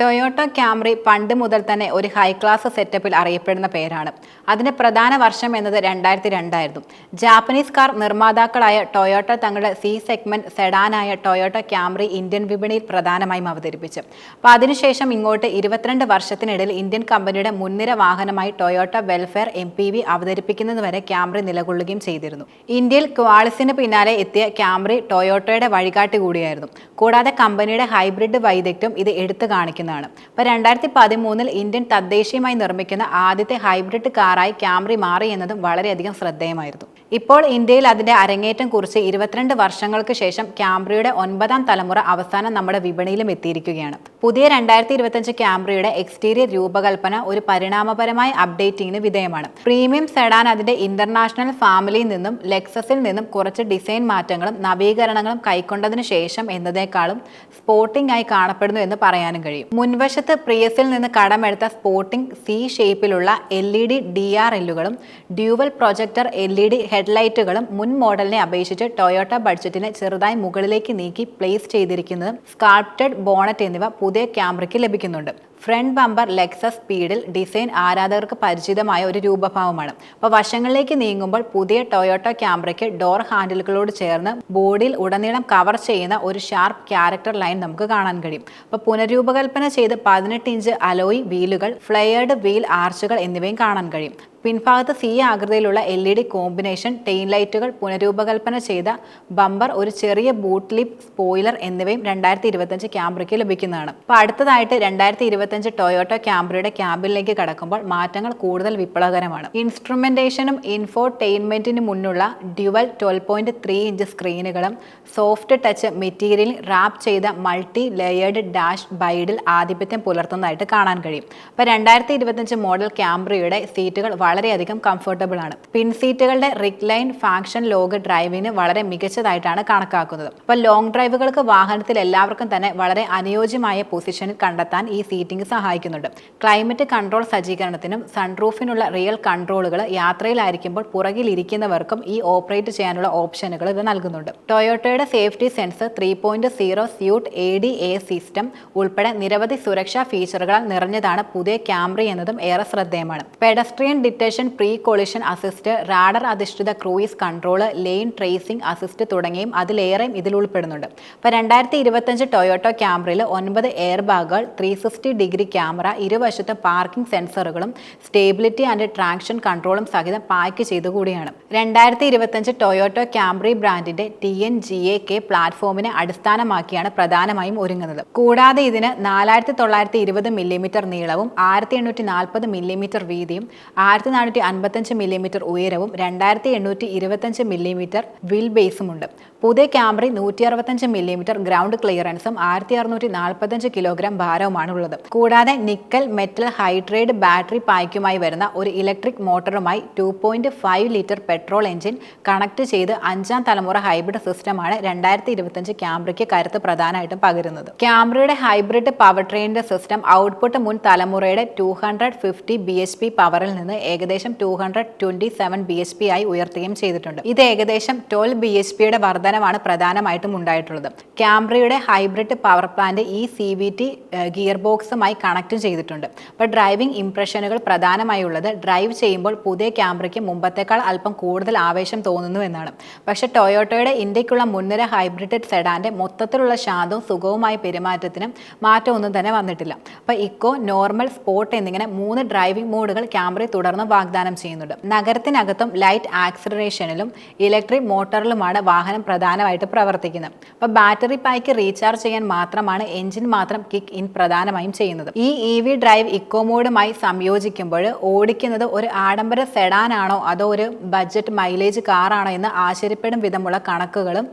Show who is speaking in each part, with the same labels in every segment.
Speaker 1: Toyota ക്യാമറി പണ്ട് മുതൽ തന്നെ ഒരു ഹൈ ക്ലാസ് സെറ്റപ്പിൽ അറിയപ്പെടുന്ന പേരാണ്. അതിന് പ്രധാന വർഷം എന്നത് രണ്ടായിരത്തി രണ്ടായിരുന്നു ജാപ്പനീസ് കാർ നിർമ്മാതാക്കളായ ടൊയോട്ട തങ്ങളുടെ സി സെഗ്മെന്റ് സെഡാനായ ടൊയോട്ട ക്യാമറി ഇന്ത്യൻ വിപണിയിൽ പ്രധാനമായും അവതരിപ്പിച്ചു. അപ്പോൾ അതിനുശേഷം ഇങ്ങോട്ട് ഇരുപത്തിരണ്ട് വർഷത്തിനിടയിൽ ഇന്ത്യൻ കമ്പനിയുടെ മുൻനിര വാഹനമായി Toyota Vellfire M P V അവതരിപ്പിക്കുന്നതുവരെ Camry നിലകൊള്ളുകയും ചെയ്തിരുന്നു. ഇന്ത്യയിൽ ക്വാളിസിന് പിന്നാലെ എത്തിയ ക്യാമറി ടൊയോട്ടയുടെ വഴികാട്ടി കൂടിയായിരുന്നു. കൂടാതെ കമ്പനിയുടെ ഹൈബ്രിഡ് വൈദഗ്ധ്യം ഇത് എടുത്തു കാണിക്കുന്നതാണ് അപ്പോൾ രണ്ടായിരത്തി പതിമൂന്നിൽ ഇന്ത്യൻ തദ്ദേശീയമായി നിർമ്മിക്കുന്ന ആദ്യത്തെ ഹൈബ്രിഡ് കാറായി ക്യാമറി മാറി എന്നതും വളരെയധികം ശ്രദ്ധേയമായിരുന്നു. ഇപ്പോൾ ഇന്ത്യയിൽ അതിന്റെ അരങ്ങേറ്റം കുറിച്ച് ഇരുപത്തിരണ്ട് വർഷങ്ങൾക്ക് ശേഷം ക്യാമറിയുടെ ഒൻപതാം തലമുറ അവസാനം നമ്മുടെ വിപണിയിലും എത്തിയിരിക്കുകയാണ്. പുതിയ രണ്ടായിരത്തി ഇരുപത്തഞ്ച് ക്യാമറിയുടെ എക്സ്റ്റീരിയർ രൂപകൽപ്പന ഒരു പരിണാമപരമായ അപ്ഡേറ്റിംഗിന് വിധേയമാണ്. പ്രീമിയം സെഡാൻ അതിന്റെ ഇന്റർനാഷണൽ ഫാമിലിയിൽ നിന്നും ലെക്സസിൽ നിന്നും കുറച്ച് ഡിസൈൻ മാറ്റങ്ങളും നവീകരണങ്ങളും കൈക്കൊണ്ടതിന് ശേഷം എന്നതേക്കാളും സ്പോർട്ടിംഗ് ആയി കാണപ്പെടുന്നു എന്ന് പറയാനും കഴിയും. മുൻവശത്ത് പ്രിയസിൽ നിന്ന് കടമെടുത്ത സ്പോർട്ടിംഗ് സി ഷേപ്പിലുള്ള L E D D R എല്ലുകളും dual projector L E D ഹെഡ്ലൈറ്റുകളും മുൻ മോഡലിനെ അപേക്ഷിച്ച് ടൊയോട്ട ബഡ്ജറ്റിനെ ചെറുതായി മുകളിലേക്ക് നീക്കി പ്ലേസ് ചെയ്തിരിക്കുന്നത് സ്കാൾപ്റ്റഡ് ബോണറ്റ് എന്നിവ പുതിയ ക്യാമറയ്ക്ക് ലഭിക്കുന്നുണ്ട്. ഫ്രണ്ട് ബമ്പർ ലെക്സസ് സ്പീഡിൽ ഡിസൈൻ ആരാധകർക്ക് പരിചിതമായ ഒരു രൂപഭാവമാണ്. അപ്പോൾ വശങ്ങളിലേക്ക് നീങ്ങുമ്പോൾ പുതിയ ടൊയോട്ട ക്യാമറയ്ക്ക് ഡോർ ഹാൻഡിലുകളോട് ചേർന്ന് ബോഡിയിൽ ഉടനീളം കവർ ചെയ്യുന്ന ഒരു ഷാർപ്പ് ക്യാരക്ടർ ലൈൻ നമുക്ക് കാണാൻ കഴിയും. അപ്പോൾ പുനരൂപകൽപ്പന ചെയ്ത് പതിനെട്ട് ഇഞ്ച് അലോയ് വീലുകൾ ഫ്ലെയർഡ് വീൽ ആർച്ചുകൾ എന്നിവയും കാണാൻ കഴിയും. പിൻഭാഗത്ത് സി ആകൃതിയിലുള്ള L E D combination tail lights പുനരൂപകൽപ്പന ചെയ്ത ബമ്പർ ഒരു ചെറിയ ബൂട്ട് ലിപ് സ്പോയിലർ എന്നിവയും രണ്ടായിരത്തി ഇരുപത്തഞ്ച് ക്യാമറയ്ക്ക് ലഭിക്കുന്നതാണ്. അപ്പോൾ അടുത്തതായിട്ട് രണ്ടായിരത്തി ഇരുപത്തഞ്ച് ടൊയോട്ടോ ക്യാമറയുടെ ക്യാബിനിലേക്ക് കടക്കുമ്പോൾ മാറ്റങ്ങൾ കൂടുതൽ വിപ്ലവകരമാണ്. ഇൻസ്ട്രുമെന്റേഷനും ഇൻഫോർടൈൻമെന്റിന് മുന്നുള്ള dual twelve point three inch സ്ക്രീനുകളും soft touch മെറ്റീരിയലിൽ റാപ്പ് ചെയ്ത മൾട്ടി ലെയേർഡ് ഡാഷ് ബൈഡിൽ ആധിപത്യം പുലർത്തുന്നതായിട്ട് കാണാൻ കഴിയും. അപ്പോൾ രണ്ടായിരത്തി ഇരുപത്തഞ്ച് മോഡൽ ക്യാമറയുടെ സീറ്റുകൾ വളരെയധികം കംഫർട്ടബിൾ ആണ്. പിൻ സീറ്റുകളുടെ റിക്ലൈൻ ഫാക്ഷൻ ലോഗ് ഡ്രൈവിന് വളരെ മികച്ചതായിട്ടാണ് കണക്കാക്കുന്നത്. അപ്പോൾ ലോങ് ഡ്രൈവുകൾക്ക് വാഹനത്തിൽ എല്ലാവർക്കും തന്നെ വളരെ അനുയോജ്യമായ പൊസിഷനിൽ കണ്ടെത്താൻ ഈ സീറ്റിംഗ് സഹായിക്കുന്നുണ്ട്. ക്ലൈമറ്റ് കൺട്രോൾ സജ്ജീകരണത്തിനും സൺറൂഫിനുള്ള റിയൽ കൺട്രോളുകൾ യാത്രയിലായിരിക്കുമ്പോൾ പുറകിലിരിക്കുന്നവർക്കും ഈ ഓപ്പറേറ്റ് ചെയ്യാനുള്ള ഓപ്ഷനുകൾ ഇത് നൽകുന്നുണ്ട്. ടൊയോട്ടയുടെ safety sense three point zero suite A D A system ഉൾപ്പെടെ നിരവധി സുരക്ഷാ ഫീച്ചറുകളാൽ നിറഞ്ഞതാണ് പുതിയ ക്യാമറ എന്നതും ഏറെ ശ്രദ്ധേയമാണ്. Pedestrian detection pre collision assist radar അധിഷ്ഠിത cruise control lane tracing assist തുടങ്ങിയും അതിലേറെയും ഇതിൽ ഉൾപ്പെടുന്നുണ്ട്. അപ്പോൾ രണ്ടായിരത്തി ഇരുപത്തഞ്ച് ടൊയോട്ടോ ക്യാമറയിൽ ഒൻപത് എയർ ബാഗുകൾ ത്രീ സിക്സ്റ്റി ഡിഗ്രി ക്യാമറ ഇരുവശത്തെ പാർക്കിംഗ് സെൻസറുകളും സ്റ്റേബിലിറ്റി ആൻഡ് ട്രാക്ഷൻ കൺട്രോളും സഹിതം പാക്ക് ചെയ്തു കൂടിയാണ്. രണ്ടായിരത്തി ഇരുപത്തഞ്ച് ടൊയോട്ടോ ക്യാമറി ബ്രാൻഡിന്റെ T N G A K പ്ലാറ്റ്ഫോമിനെ അടിസ്ഥാനമാക്കിയാണ് പ്രധാനമായും ഒരുങ്ങുന്നത്. കൂടാതെ ഇതിന് നാലായിരത്തി തൊള്ളായിരത്തി ഇരുപത് മില്ലിമീറ്റർ നീളവും ആയിരത്തി എണ്ണൂറ്റി നാൽപ്പത് മില്ലിമീറ്റർ വീതിയും ആയിരത്തി നാനൂറ്റി അൻപത്തഞ്ച് മില്ലിമീറ്റർ ഉയരവും രണ്ടായിരത്തി എണ്ണൂറ്റി ഇരുപത്തഞ്ച് മില്ലിമീറ്റർ വിൽ ബേസുമുണ്ട്. പുതിയ ക്യാമറി നൂറ്റി അറുപത്തഞ്ച് മില്ലിമീറ്റർ ഗ്രൗണ്ട് ക്ലിയറൻസും ആയിരത്തി അറുന്നൂറ്റി നാൽപ്പത്തഞ്ച് കിലോഗ്രാം ഭാരവുമാണ് ഉള്ളത് കൂടാതെ നിക്കൽ മെറ്റൽ ഹൈഡ്രേഡ് ബാറ്ററി പായ്ക്കുമായി വരുന്ന ഒരു electric മോട്ടറുമായി two point five litre petrol engine connect ചെയ്ത് അഞ്ചാം തലമുറ ഹൈബ്രിഡ് സിസ്റ്റമാണ് രണ്ടായിരത്തി ഇരുപത്തഞ്ച് ക്യാമറയ്ക്ക് കരുത്ത് പ്രധാനമായിട്ടും പകരുന്നത്. ക്യാമറയുടെ ഹൈബ്രിഡ് പവർ ട്രെയിനിന്റെ സിസ്റ്റം ഔട്ട്പുട്ട് മുൻ തലമുറയുടെ two hundred fifty B H P പവറിൽ നിന്ന് ഏകദേശം two hundred twenty seven B H P ആയി ഉയർത്തുകയും ചെയ്തിട്ടുണ്ട്. ഇത് ഏകദേശം ട്വൽവ് ബി എച്ച് പിയുടെ വർധനമാണ് പ്രധാനമായിട്ടും ഉണ്ടായിട്ടുള്ളത്. ക്യാമറയുടെ ഹൈബ്രിഡ് പവർ പ്ലാന്റ് ഈ സി വി ടി ഗിയർ ബോക്സുമായി കണക്ട് ചെയ്തിട്ടുണ്ട്. അപ്പോൾ ഡ്രൈവിംഗ് ഇംപ്രഷനുകൾ പ്രധാനമായി ഉള്ളത് ഡ്രൈവ് ചെയ്യുമ്പോൾ പുതിയ ക്യാമറയ്ക്ക് മുമ്പത്തേക്കാൾ അല്പം കൂടുതൽ ആവേശം തോന്നുന്നു എന്നാണ്. പക്ഷേ ടൊയോട്ടോയുടെ ഇന്ത്യക്കുള്ള മുൻനിര ഹൈബ്രിഡ് സെഡാന്റെ മൊത്തത്തിലുള്ള ശാന്തവും സുഖവുമായ പെരുമാറ്റത്തിനും മാറ്റമൊന്നും തന്നെ വന്നിട്ടില്ല. അപ്പോൾ ഇക്കോ നോർമൽ സ്പോർട്ട് എന്നിങ്ങനെ മൂന്ന് ഡ്രൈവിംഗ് മോഡുകൾ ക്യാമറയിൽ തുടർന്ന് വാഗ്ദാനം ചെയ്യുന്നുണ്ട്. നഗരത്തിനകത്തും ലൈറ്റ് ആക്സിലറേഷനിലും ഇലക്ട്രിക് മോട്ടറിലുമാണ് വാഹനം പ്രധാനമായിട്ട് പ്രവർത്തിക്കുന്നത്. അപ്പോൾ ബാറ്ററി പായ്ക്ക് റീചാർജ് ചെയ്യാൻ മാത്രമാണ് എഞ്ചിൻ മാത്രം കിക്ക് ഇൻ പ്രധാനമായും ചെയ്യുന്നത്. ഈ ഇ വി ഡ്രൈവ് ഇക്കോ മോഡുമായി സംയോജിക്കുമ്പോൾ ഓടിക്കുന്നത് ഒരു ആഡംബര സെഡാനാണോ അതോ ഒരു ബഡ്ജറ്റ് മൈലേജ് കാറാണോ എന്ന് ആശ്ചര്യപ്പെടും വിധമുള്ള കണക്കുകളും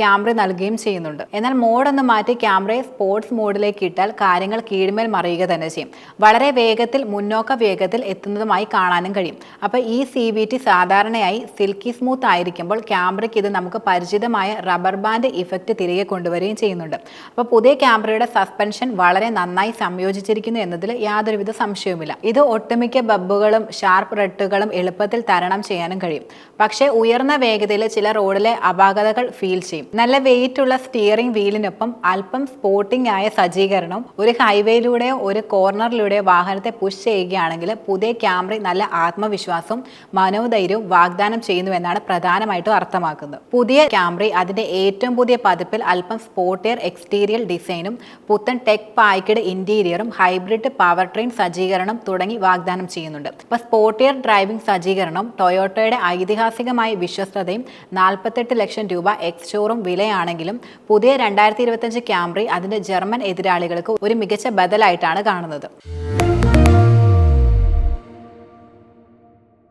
Speaker 1: ക്യാമറ നൽകുകയും ചെയ്യുന്നുണ്ട്. എന്നാൽ മോഡൊന്ന് മാറ്റി ക്യാമറയെ സ്പോർട്സ് മോഡിലേക്ക് ഇട്ടാൽ കാര്യങ്ങൾ കീഴ്മേൽ മറിയുക തന്നെ ചെയ്യും. വളരെ വേഗത്തിൽ മുന്നോക്ക വേഗത്തിൽ എത്തുന്നതുമായി കാണാൻ കാണാനും കഴിയും. അപ്പോൾ ഈ സി വി ടി സാധാരണയായി സിൽക്കി സ്മൂത്ത് ആയിരിക്കുമ്പോൾ ക്യാമറയ്ക്ക് ഇത് നമുക്ക് പരിചിതമായ റബ്ബർ ബാൻഡ് ഇഫക്റ്റ് തിരികെ കൊണ്ടുവരികയും ചെയ്യുന്നുണ്ട്. അപ്പോൾ പുതിയ ക്യാമറയുടെ സസ്പെൻഷൻ വളരെ നന്നായി സംയോജിച്ചിരിക്കുന്നു എന്നതിൽ യാതൊരുവിധ സംശയവുമില്ല. ഇത് ഒട്ടുമിക്ക ബബ്ബുകളും ഷാർപ്പ് റെട്ടുകളും എളുപ്പത്തിൽ തരണം ചെയ്യാനും കഴിയും. പക്ഷേ ഉയർന്ന വേഗതയിൽ ചില റോഡിലെ അപാകതകൾ ഫീൽ ചെയ്യും. നല്ല വെയിറ്റ് ഉള്ള സ്റ്റിയറിംഗ് വീലിനൊപ്പം അല്പം സ്പോർട്ടിംഗ് ആയ സജ്ജീകരണം ഒരു ഹൈവേയിലൂടെയോ ഒരു കോർണറിലൂടെയോ വാഹനത്തെ പുഷ് ചെയ്യുകയാണെങ്കിൽ പുതിയ ക്യാമറ നല്ല ആത്മവിശ്വാസവും മനോധൈര്യവും വാഗ്ദാനം ചെയ്യുന്നുവെന്നാണ് പ്രധാനമായിട്ടും അർത്ഥമാക്കുന്നത്. പുതിയ ക്യാമറി അതിന്റെ ഏറ്റവും പുതിയ പതിപ്പിൽ അല്പം സ്പോർട്ടിയർ എക്സ്റ്റീരിയർ ഡിസൈനും പുത്തൻ ടെക് പായ്ക്കഡ് ഇന്റീരിയറും ഹൈബ്രിഡ് പവർ ട്രെയിൻ സജ്ജീകരണം തുടങ്ങി വാഗ്ദാനം ചെയ്യുന്നുണ്ട്. ഇപ്പൊ സ്പോർട്ടിയർ ഡ്രൈവിംഗ് സജ്ജീകരണം ടൊയോട്ടയുടെ ഐതിഹാസികമായ വിശ്വസ്തതയും നാൽപ്പത്തെട്ട് ലക്ഷം രൂപ എക്സ് ഷോറും വിലയാണെങ്കിലും പുതിയ രണ്ടായിരത്തി ഇരുപത്തഞ്ച് ക്യാമറി അതിന്റെ ജർമ്മൻ എതിരാളികൾക്ക് ഒരു മികച്ച ബദലായിട്ടാണ് കാണുന്നത്.